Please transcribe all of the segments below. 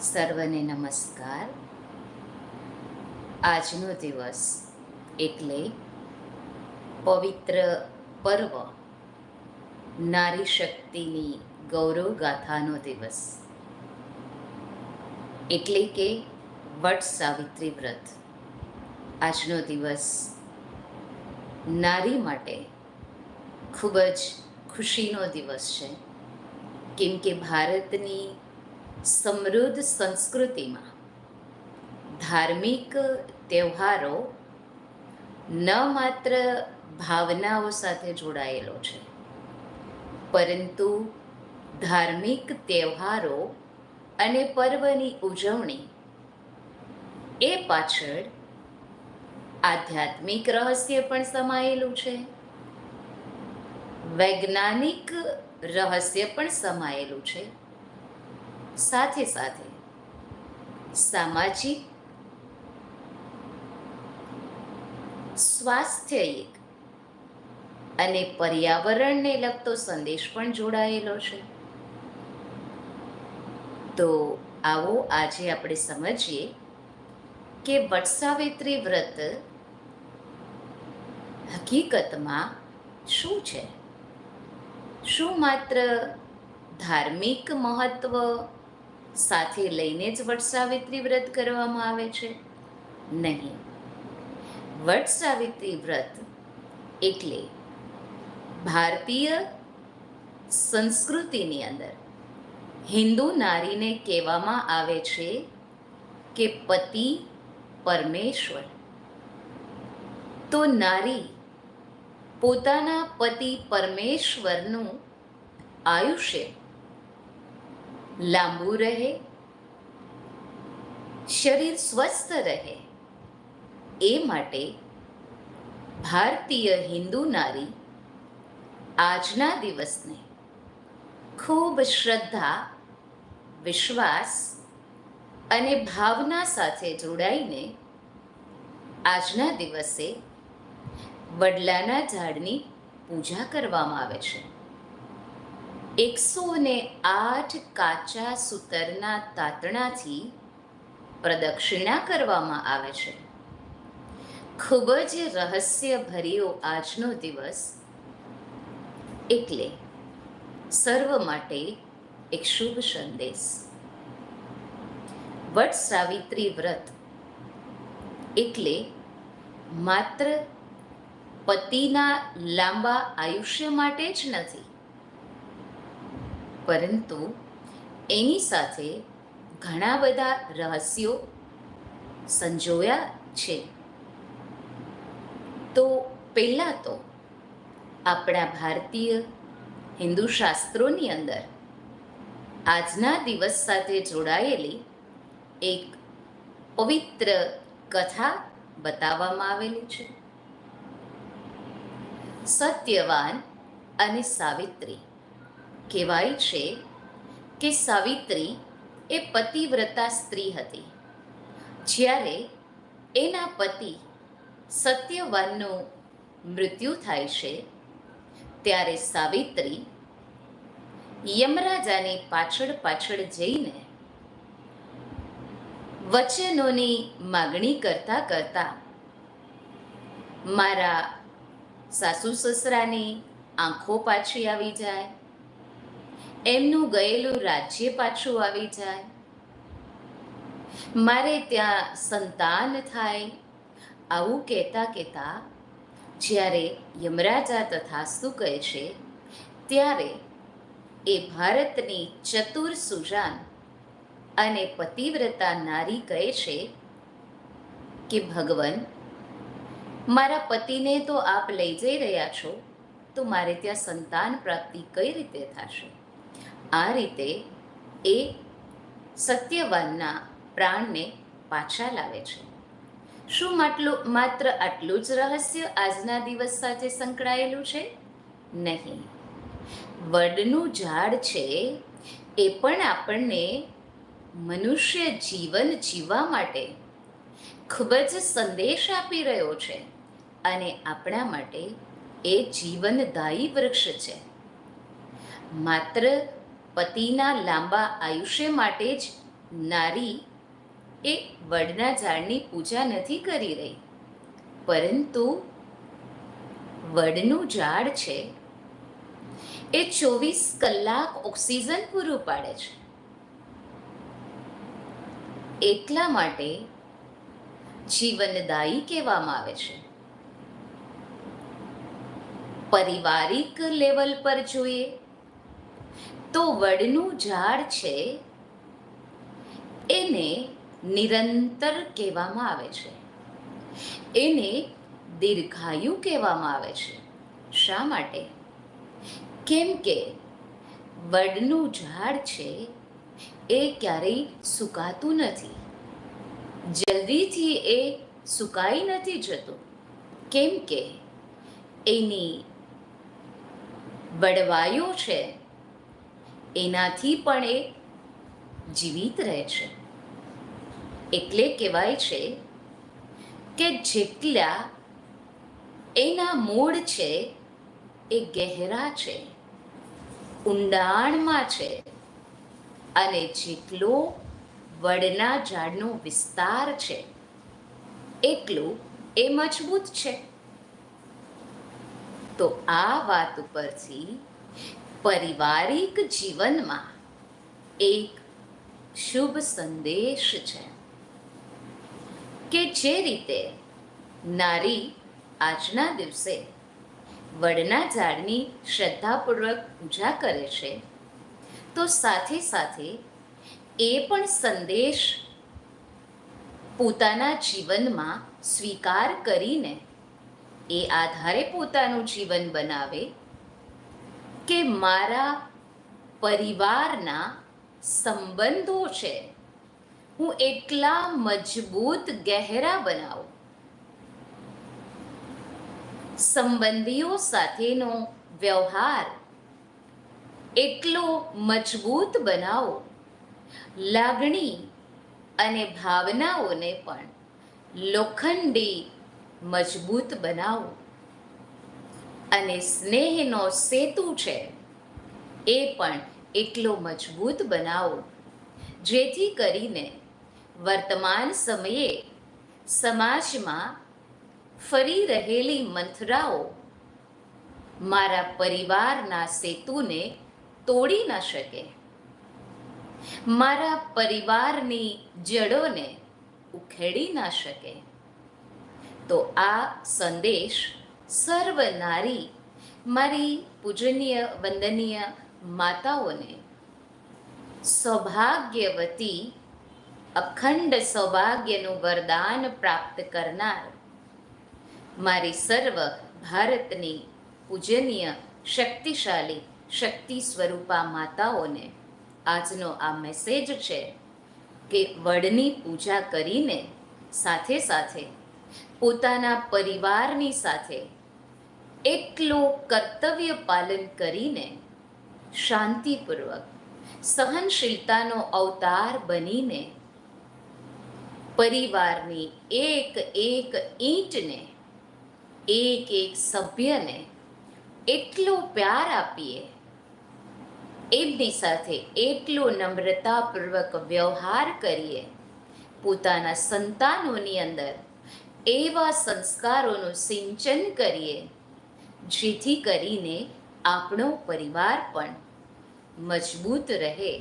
સર્વને નમસ્કાર. આજનો દિવસ એટલે પવિત્ર પર્વ, નારી શક્તિની ગૌરવ ગાથાનો દિવસ. એટલે કે વટ સાવિત્રી વ્રત. આજનો દિવસ નારી માટે ખૂબ જ ખુશીનો દિવસ છે. કેમ કે ભારતની સમૃદ્ધ સંસ્કૃતિમાં. ધાર્મિક તહેવારો ન માત્ર ભાવનાઓ સાથે જોડાયેલો છે, પરંતુ ધાર્મિક તહેવારો અને પર્વની ઉજવણી એ પાછળ આધ્યાત્મિક રહસ્ય પણ સમાયેલું છે. વૈજ્ઞાનિક રહસ્ય પણ સમાયેલું છે. સાથે સાથે સામાજિક સ્વાસ્થ્યિક અને પર્યાવરણને લગતો સંદેશ પણ જોડાયેલો છે. તો આવો આજે આપણે સમજીએ કે વટસાવિત્રી વ્રત હકીકતમાં શું છે? શું માત્ર ધાર્મિક મહત્વ સાથે લઈને જ વટસાવિત્રી વ્રત કરવામાં આવે છે? નહીં. વટસાવિત્રી વ્રત એટલે ભારતીય સંસ્કૃતિની અંદર હિન્દુ નારીને કહેવામાં આવે છે કે પતિ પરમેશ્વર. તો નારી પોતાના પતિ પરમેશ્વરનું આયુષ્ય લાંબુ રહે, શરીર સ્વસ્થ રહે. એ માટે ભારતીય હિન્દુ નારી આજના દિવસને ખૂબ શ્રદ્ધા, વિશ્વાસ અને ભાવના સાથે જોડાઈને આજના દિવસે વડલાના ઝાડની પૂજા કરવામાં આવે છે. એકસો ને આઠ કાચા સૂતરના તાતણાથી પ્રદક્ષિણા કરવામાં આવે છે. ખૂબ જ રહસ્યભર્યો આજનો દિવસ એટલે સર્વ માટે એક શુભ સંદેશ. વટ સાવિત્રી વ્રત એટલે માત્ર પતિના લાંબા આયુષ્ય માટે જ નથી પરંતુ એની સાથે ઘણા બધા રહસ્યો સંજોયા છે. તો પહેલાં તો આપણા ભારતીય હિન્દુ શાસ્ત્રોની અંદર આજના દિવસ સાથે જોડાયેલી એક પવિત્ર કથા બતાવવામાં આવેલી છે. સત્યવાન અને સાવિત્રી. કહેવાય છે કે સાવિત્રી એ પતિવ્રતા સ્ત્રી હતી. જ્યારે એના પતિ સત્યવાનનું મૃત્યુ થાય છે, ત્યારે સાવિત્રી યમરાજાની પાછળ પાછળ જઈને વચનોની માગણી કરતા કરતા મારા સાસુ સસરાની આંખો પાછી આવી જાય એમનું ગયેલું રાજ્ય પાછું આવી જાય. મારે ત્યાં સંતાન થાય. આવું કહેતા કહેતા જ્યારે યમરાજા તથાસ્તુ કહે છે, ત્યારે એ ભારતની ચતુર સુજાન અને પતિવ્રતા નારી કહે છે કે, ભગવાન, મારા પતિને તો આપ લઈ જઈ રહ્યા છો, તો મારે ત્યાં સંતાન પ્રાપ્તિ કઈ રીતે થશે? આ રીતે એ સત્યવાનના પ્રાણને પાછા લાવે છે. શું માટલું, માત્ર આટલું જ રહસ્ય આજના દિવસ સાથે સંકળાયેલું છે? નહીં. વડનું ઝાડ છે એ પણ આપણને મનુષ્ય જીવન જીવવા માટે ખૂબ જ સંદેશ આપી રહ્યો છે અને આપણા માટે એ જીવનદાયી વૃક્ષ છે. માત્ર પતિના લાંબા આયુષ્ય માટે જ નારી એ વડના ઝાડની પૂજા નથી કરી રહી. પરંતુ વડનું ઝાડ છે. એ ચોવીસ કલાક ઓક્સિજન પૂરું પાડે છે. એટલા માટે જીવનદાયી કહેવામાં આવે છે. પારિવારિક લેવલ પર જોઈએ તો વડનું ઝાડ છે, એને નિરંતર કહેવામાં આવે છે. એને દીર્ઘાયુ કહેવામાં આવે છે. શા માટે? કેમ કે વડનું ઝાડ છે, એ ક્યારેય સુકાતું નથી. જલ્દીથી એ સુકાઈ નથી જતું. કેમ કે એની વડવાયો છે એનાથી પણ એ જીવિત રહે છે. એટલે કહેવાય છે કે જેટલા એના મૂળ છે, એ ગહેરા છે, ઊંડાણમાં છે અને જેટલો વડના ઝાડનો વિસ્તાર છે, એટલું એ મજબૂત છે. તો આ વાત ઉપરથી પારિવારિક જીવનમાં એક શુભ સંદેશ છે કે જે રીતે નારી આજના દિવસે વડના ઝાડની શ્રદ્ધાપૂર્વક પૂજા કરે છે, તો સાથે સાથે એ પણ સંદેશ પોતાના જીવનમાં સ્વીકાર કરીને એ આધારે પોતાનું જીવન બનાવે કે મારા પરિવારના સંબંધો છે. હું એટલા મજબૂત ગહેરા બનાવું. સંબંધીઓ સાથેનો વ્યવહાર એટલો મજબૂત બનાવો. લાગણી અને ભાવનાઓને પણ લોખંડી મજબૂત બનાવો. અને સ્નેહનો સેતુ છે, એ પણ એટલો મજબૂત બનાવો, જેથી કરીને વર્તમાન સમયે સમાજમાં ફરી રહેલી મંથરાઓ મારા પરિવારના સેતુને તોડી ન શકે. મારા પરિવારની જડોને ઉખેડી ન શકે. તો આ સંદેશ સર્વ નારી મારી પૂજનીય, વંદનીય માતાઓને સૌભાગ્યવતી, અખંડ સૌભાગ્યનું વરદાન પ્રાપ્ત કરનાર મારી સર્વ ભારતની પૂજનીય, શક્તિશાળી, શક્તિ સ્વરૂપા માતાઓને આજનો આ મેસેજ છે કે વડની પૂજા કરીને સાથે સાથે પોતાના પરિવારની સાથે એટલું કર્તવ્ય પાલન કરીને શાંતિપૂર્વક સહનશીલતાનો અવતાર બનીને પરિવારની એક એક ઈંટને, એક એક સભ્યને એટલો પ્યાર આપીએ, એમની સાથે એટલો નમ્રતાપૂર્વક વ્યવહાર કરીએ, પોતાના સંતાનોની અંદર એવા સંસ્કારોનું સિંચન કરીએ જેથી કરીને આપણો પરિવાર પણ મજબૂત રહે.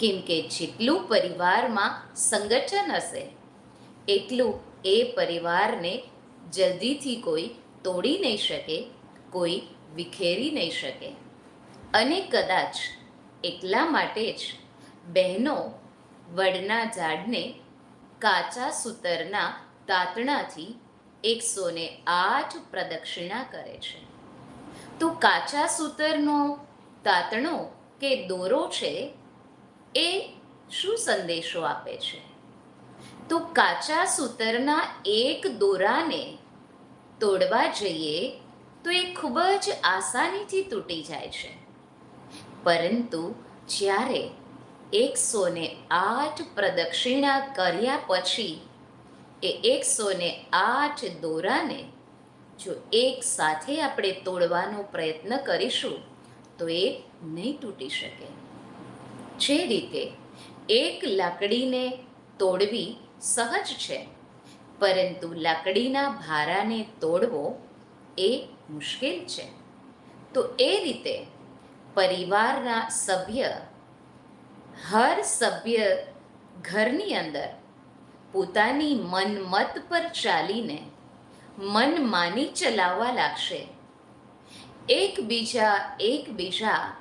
કેમ કે જેટલું પરિવારમાં સંગઠન હશે, એટલું એ પરિવારને જલ્દીથી કોઈ તોડી નહીં શકે, કોઈ વિખેરી નહીં શકે. અને કદાચ એટલા માટે જ બહેનો વડના ઝાડને કાચા સૂતરના તાતણાથી એકસો ને આઠ પ્રદક્ષિણા કરે છે. તો કાચા સૂતરનો તાતણો કે દોરો છે, એ શું સંદેશો આપે છે? તો કાચા સૂતરના એક દોરાને તોડવા જઈએ તો એ ખૂબ જ આસાનીથી તૂટી જાય છે. પરંતુ જ્યારે એકસો ને આઠ પ્રદક્ષિણા કર્યા પછી એ એકસો ને આઠ દોરાને જો એક સાથે આપણે તોડવાનો પ્રયત્ન કરીશું, તો એ નહીં તૂટી શકે. જે રીતે એક લાકડીને તોડવી સહજ છે, પરંતુ લાકડીના ભારાને તોડવો એ મુશ્કેલ છે. તો એ રીતે પરિવારના સભ્ય, હર સભ્ય ઘરની અંદર પોતાની મન મત પર ચાલીને મન માની ચલાવવા લાગશે. એકબીજા એકબીજા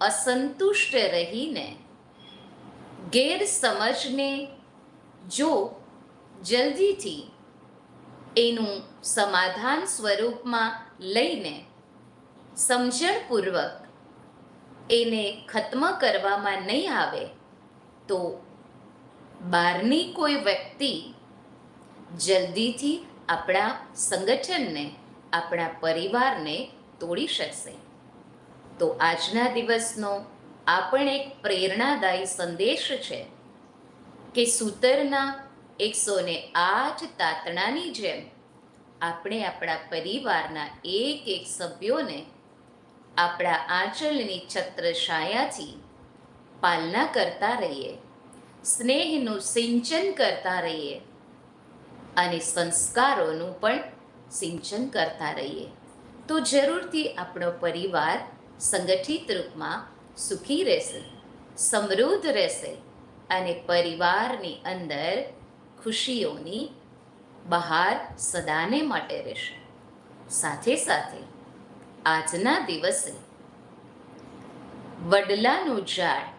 અસંતુષ્ટ રહીને ગેરસમજને જો જલ્દીથી એનું સમાધાન સ્વરૂપમાં લઈને સમજણપૂર્વક એને ખત્મ કરવામાં નહીં આવે તો બહારની કોઈ વ્યક્તિ જલ્દીથી આપણા સંગઠનને, આપણા પરિવારને તોડી શકશે. તો આજના દિવસનો આ પણ એક પ્રેરણાદાયી સંદેશ છે કે સૂતરના એકસો ને આઠ તાતણાની જેમ આપણે આપણા પરિવારના એક એક સભ્યોને આપણા આંચલની છત્રછાયાથી પાલના કરતા રહીએ. સ્નેહનું સિંચન કરતા રહીએ અને સંસ્કારોનું પણ સિંચન કરતા રહીએ. તો જરૂરથી આપણો પરિવાર સંગઠિત રૂપમાં સુખી રહેશે, સમૃદ્ધ રહેશે અને પરિવારની અંદર ખુશીઓની બહાર સદાને માટે રહેશે. સાથે સાથે આજના દિવસે વડલાનું ઝાડ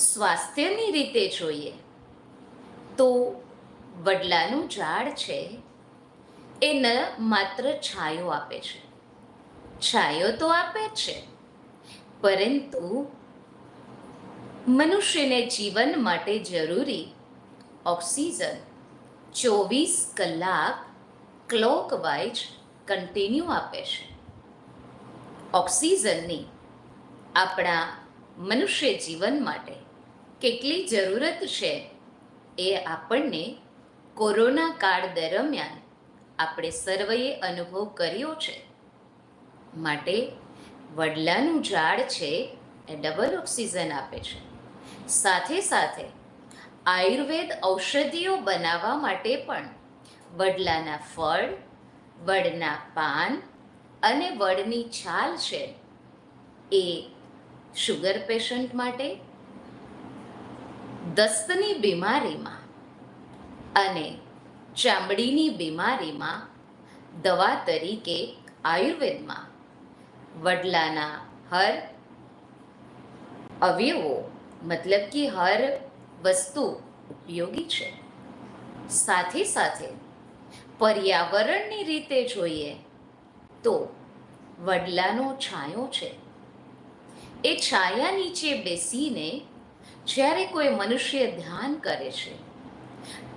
સ્વાસ્થ્યની રીતે જોઈએ તો વડલાનું ઝાડ છે. એ ન માત્ર છાયો આપે છે. છાયો તો આપે છે. પરંતુ મનુષ્યને જીવન માટે જરૂરી ઓક્સિજન ચોવીસ કલાક ક્લોકવાઇઝ કન્ટિન્યુ આપે છે. ઓક્સિજનની આપણા મનુષ્ય જીવન માટે કેટલી જરૂરત છે એ આપણને કોરોના કાળ દરમિયાન આપણે સર્વએ અનુભવ કર્યો છે. માટે વડલાનું ઝાડ છે એ ડબલ ઓક્સિજન આપે છે. સાથે સાથે આયુર્વેદ ઔષધિઓ બનાવવા માટે પણ વડલાના ફળ, વડના પાન અને વડની છાલ છે એ શુગર પેશન્ટ માટે દસ્તની બીમારીમાં અને ચામડીની બીમારીમાં દવા તરીકે આયુર્વેદમાં વડલાના હર અવયવો, મતલબ કે હર વસ્તુ ઉપયોગી છે. સાથે સાથે પર્યાવરણની રીતે જોઈએ તો વડલાનો છાંયો છે. એ છાયા નીચે બેસીને જ્યારે કોઈ મનુષ્ય ધ્યાન કરે છે,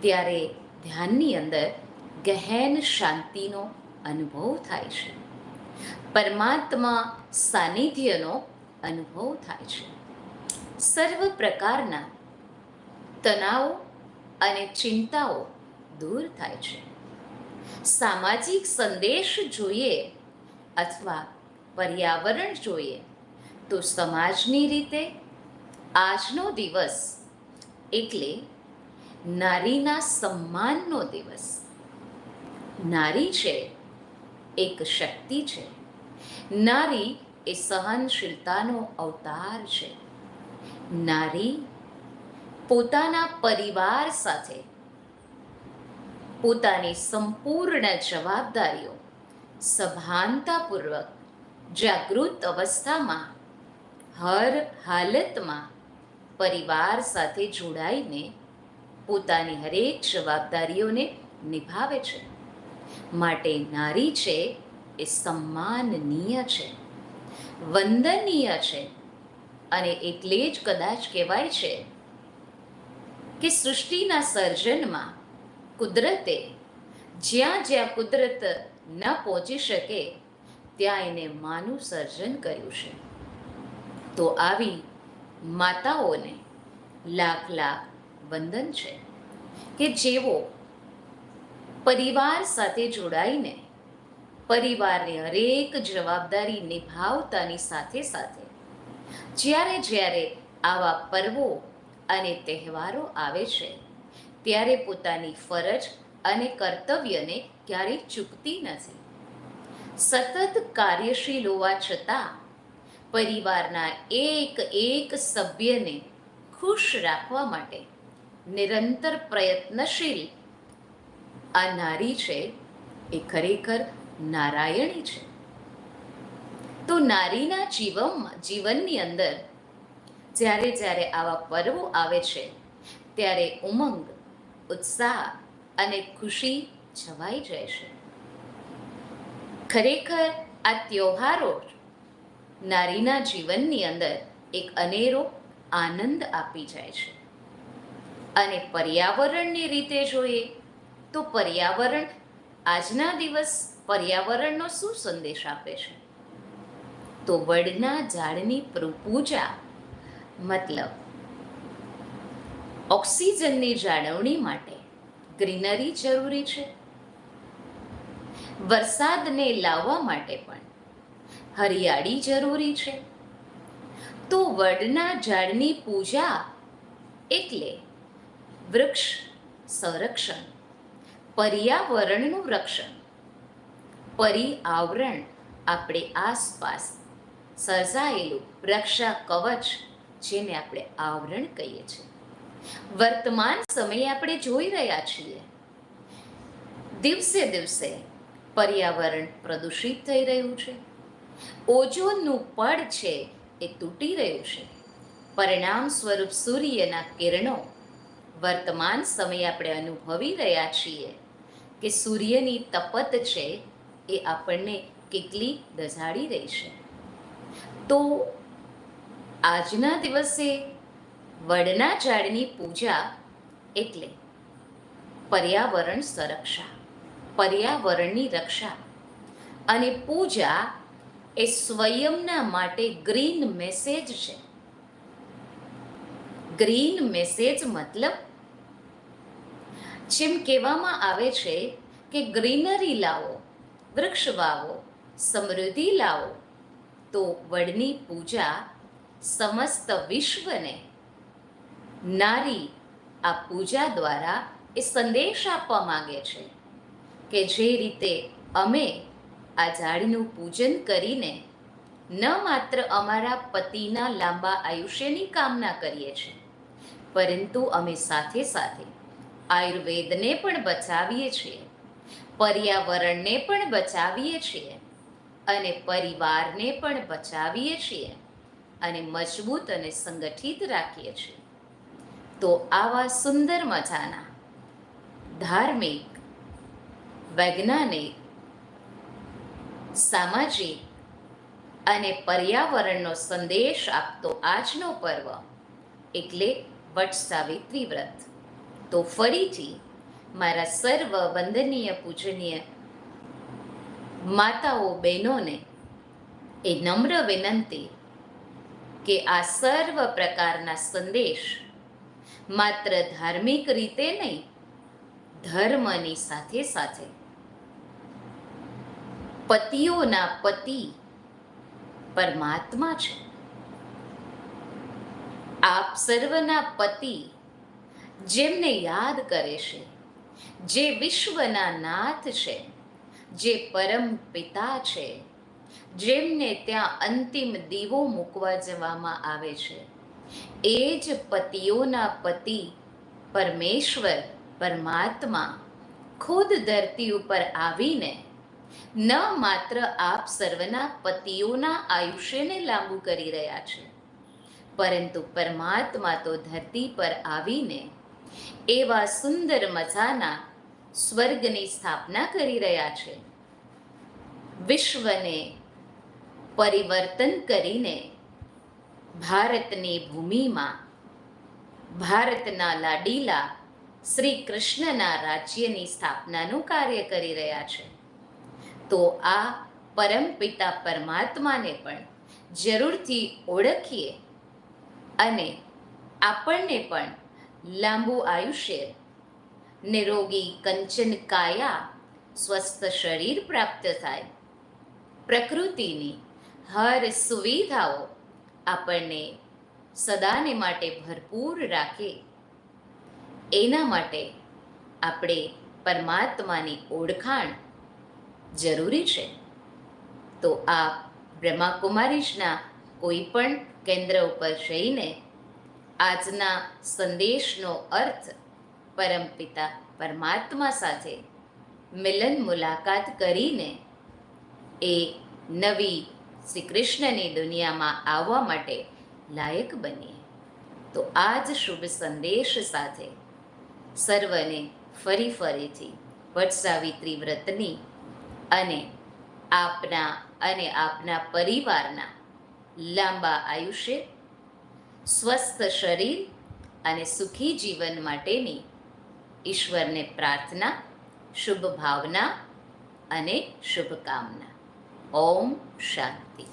ત્યારે ધ્યાનની અંદર ગહેન શાંતિનો અનુભવ થાય છે. પરમાત્મા સાનિધ્યનો અનુભવ થાય છે. સર્વ પ્રકારના તણાવ અને ચિંતાઓ દૂર થાય છે. સામાજિક સંદેશ જોઈએ અથવા પર્યાવરણ જોઈએ તો સમાજની રીતે આજનો દિવસ એટલે નારીના સન્માનનો દિવસ. નારી છે, એક શક્તિ છે. નારી એ સહનશીલતાનો અવતાર છે. નારી પોતાના પરિવાર સાથે પોતાની સંપૂર્ણ જવાબદારીઓ સભાનતાપૂર્વક જાગૃત અવસ્થામાં, હર હાલતમાં પરિવાર સાથે જોડાઈને પોતાની હરેક જવાબદારીઓને નિભાવે છે. માટે નારી છે એ સન્માનનીય છે, વંદનીય છે અને એટલે જ કદાચ કહેવાય છે કે સૃષ્ટિના સર્જનમાં કુદરતે જ્યાં જ્યાં કુદરત ન પહોંચી શકે ત્યાં એને માનું સર્જન કર્યું છે. તો આવી માતાઓને લાખ લાખ વંદન છે કે જેઓ પરિવાર સાથે જોડાઈને પરિવારની હરેક જવાબદારી નિભાવતાની સાથે સાથે જ્યારે જ્યારે આવા પર્વો અને તહેવારો આવે છે, ત્યારે પોતાની ફરજ અને કર્તવ્યને ક્યારેય ચૂકતી નથી. સતત કાર્યશીલ હોવા છતાં પરિવારના એક એક સભ્યને ખુશ રાખવા માટે નિરંતર પ્રયત્નશીલ આ નારી છે એ ખરેખર નારાયણી છે. તો નારીના જીવનમાં જીવનની અંદર જ્યારે જ્યારે આવા પર્વો આવે છે, ત્યારે ઉમંગ, ઉત્સાહ અને ખુશી છવાઈ જાય છે. ખરેખર આ તહેવારો નારીના જીવનની અંદર એક અનેરો આનંદ આપી જાય છે. અને પર્યાવરણની રીતે જોઈએ તો પર્યાવરણ આજના દિવસ પર્યાવરણનો શું સંદેશ આપે છે? તો વડના ઝાડની પૂજા મતલબ ઓક્સિજનની જાળવણી માટે ગ્રીનરી જરૂરી છે. વરસાદને લાવવા માટે પણ હરિયાળી જરૂરી છે. તો વડના ઝાડની પૂજા એટલે વૃક્ષ સંરક્ષણ, પર્યાવરણનું રક્ષણ, પર્યાવરણ આપણે આસપાસ સર્જાયેલું રક્ષા કવચ જેને આપણે આવરણ કહીએ છીએ. વર્તમાન સમયે આપણે જોઈ રહ્યા છીએ. દિવસે દિવસે પર્યાવરણ પ્રદૂષિત થઈ રહ્યું છે. ઓઝોનનું પડ છે એ તૂટી રહ્યું છે. પરિણામ સ્વરૂપ સૂર્યના કિરણો વર્તમાન સમયે આપણે અનુભવી રહ્યા છીએ કે સૂર્યની તપત છે એ આપણને કેટલી દઝાડી રહી છે. તો આજના દિવસે વડના ઝાડની પૂજા એટલે પર્યાવરણ સંરક્ષા, પર્યાવરણની રક્ષા અને પૂજા એ સ્વયંના માટે ગ્રીન મેસેજ છે. ગ્રીન મેસેજ મતલબ જેમ કહેવામાં આવે છે કે ગ્રીનરી લાવો, વૃક્ષ વાવો, સમૃદ્ધિ લાવો, તો વડની પૂજા સમસ્ત વિશ્વને નારી આ પૂજા દ્વારા એ સંદેશ આપવા માંગે છે કે જે રીતે અમે આ ઝાડનું પૂજન કરીને ન માત્ર અમારા પતિના લાંબા આયુષ્યની કામના કરીએ છીએ પરંતુ અમે સાથે સાથે આયુર્વેદને પણ બચાવીએ છીએ, પર્યાવરણને પણ બચાવીએ છીએ અને પરિવારને પણ બચાવીએ છીએ અને મજબૂત અને સંગઠિત રાખીએ છીએ. તો આવા સુંદર મજાના ધાર્મિક, વૈજ્ઞાનિક સામાજિક અને પર્યાવરણનો સંદેશ આપતો આજનો પર્વ એટલે વટ સાવિત્રી વ્રત. તો ફરીથી મારા સર્વ વંદનીય પૂજનીય માતાઓ બહેનોને એ નમ્ર વિનંતી કે આ સર્વ પ્રકારના સંદેશ માત્ર ધાર્મિક રીતે નહીં, ધર્મની સાથે સાથે પતિઓના પતિ પરમાત્મા છે. આપ સર્વના પતિ જેમને યાદ કરે છે, જે વિશ્વના નાથ છે, જે પરમ પિતા છે, જેમને ત્યાં અંતિમ દીવો મૂકવા જવામાં આવે છે, એ જ પતિઓના પતિ પરમેશ્વર પરમાત્મા ખુદ ધરતી ઉપર આવીને ન માત્ર આપ સર્વના પતિઓના આયુષ્યને લાંબુ કરી રહ્યા છે, પરંતુ પરમાત્મા તો ધરતી પર આવીને એવા સુંદર મજાના સ્વર્ગની સ્થાપના કરી રહ્યા છે. વિશ્વને પરિવર્તન કરીને ભારતની ભૂમિમાં ભારતના લાડીલા શ્રી કૃષ્ણના રાજ્યની સ્થાપનાનું કાર્ય કરી રહ્યા છે. તો આ પરમપિતા પરમાત્માને પણ જરૂરથી ઓળખીએ અને આપણને પણ લાંબુ આયુષ્ય, નિરોગી કંચન કાયા, સ્વસ્થ શરીર પ્રાપ્ત થાય. પ્રકૃતિની હર સુવિધાઓ આપણને સદાને માટે ભરપૂર રાખે. એના માટે આપણે પરમાત્માની ઓળખાણ જરૂરી છે. તો આ બ્રહ્માકુમારીશના કોઈ પણ કેન્દ્ર ઉપર જઈને આજના સંદેશનો અર્થ પરમપિતા પરમાત્મા સાથે મિલન મુલાકાત કરીને એ નવી શ્રી કૃષ્ણની દુનિયામાં આવવા માટે લાયક બનીએ. તો આ જ શુભ સંદેશ સાથે સર્વને ફરી ફરીથી વટ સાવિત્રી વ્રતની અને આપના અને આપના પરિવારના લાંબા આયુષ્ય, સ્વસ્થ શરીર અને સુખી જીવન માટેની ઈશ્વરને પ્રાર્થના શુભ ભાવના અને શુભકામના. ઓમ શાંતિ.